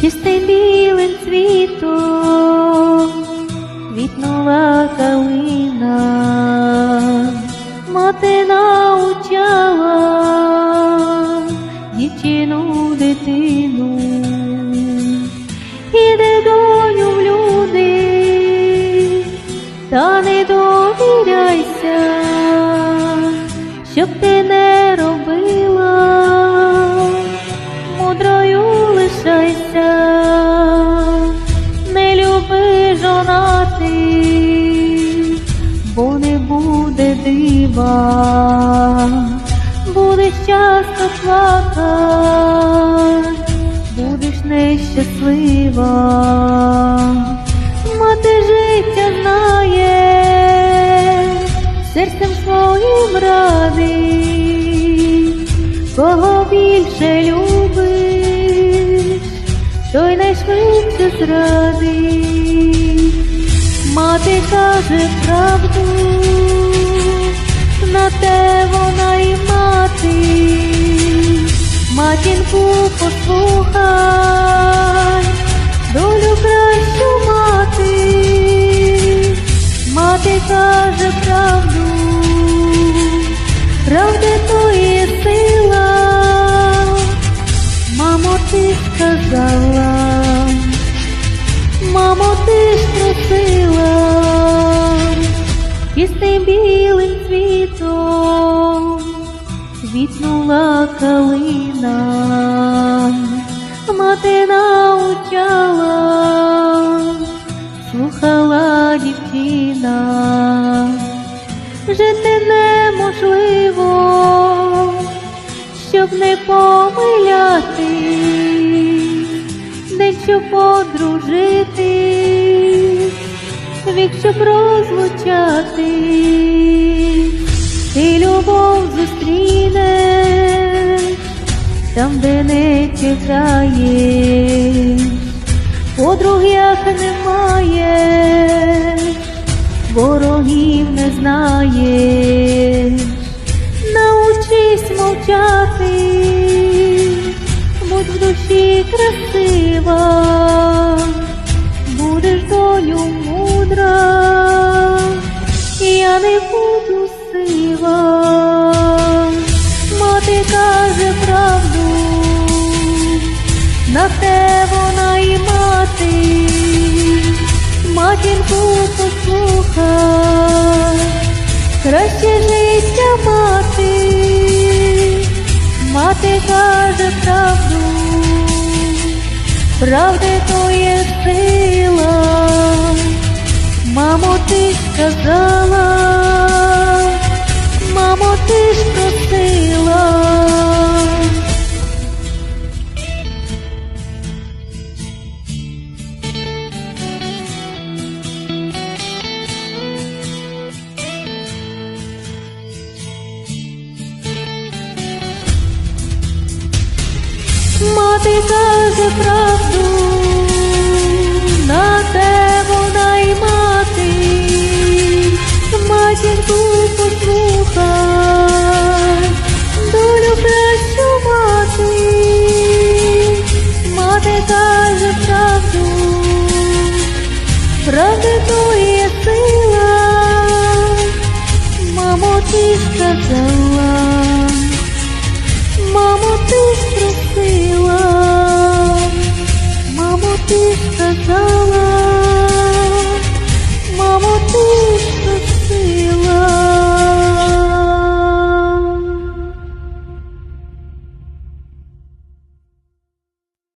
чистим білим цвітом квітнула калина, мати научала дівчину дитину, іде доню в люди, та не довіряйся, щоб ти не дива, будеш часто плакать, будеш нещаслива, мати життя знає, серцем своїм радий, кого більше любиш, той найшвидше зрадить. Мати каже правду, матінку послухай, долю кращу мати, мати каже правду, правда то є сила, мамо, ти сказала. Мамо, ти ж просила чистим білим калина, мати научала, слухала дівчина, жити неможливо, щоб не помиляти день, щоб подружити, вік, щоб розлучати, ти любов зустрінеш там, де не чекаєш, подруг немає, ворогів не знаєш, научись мовчати будь в душі красива, будеш долю мудра, я не буду сива, мати каже правду, на те вона і мати, матінку послухай, краще життя мати. Мати каже правду, правди то є сила, мамо, ти сказала, ти каже правду, на те вона й мати, матінку послухай, долю пращу мати, мати каже правду, правди то є сила, мамо, ти сказала.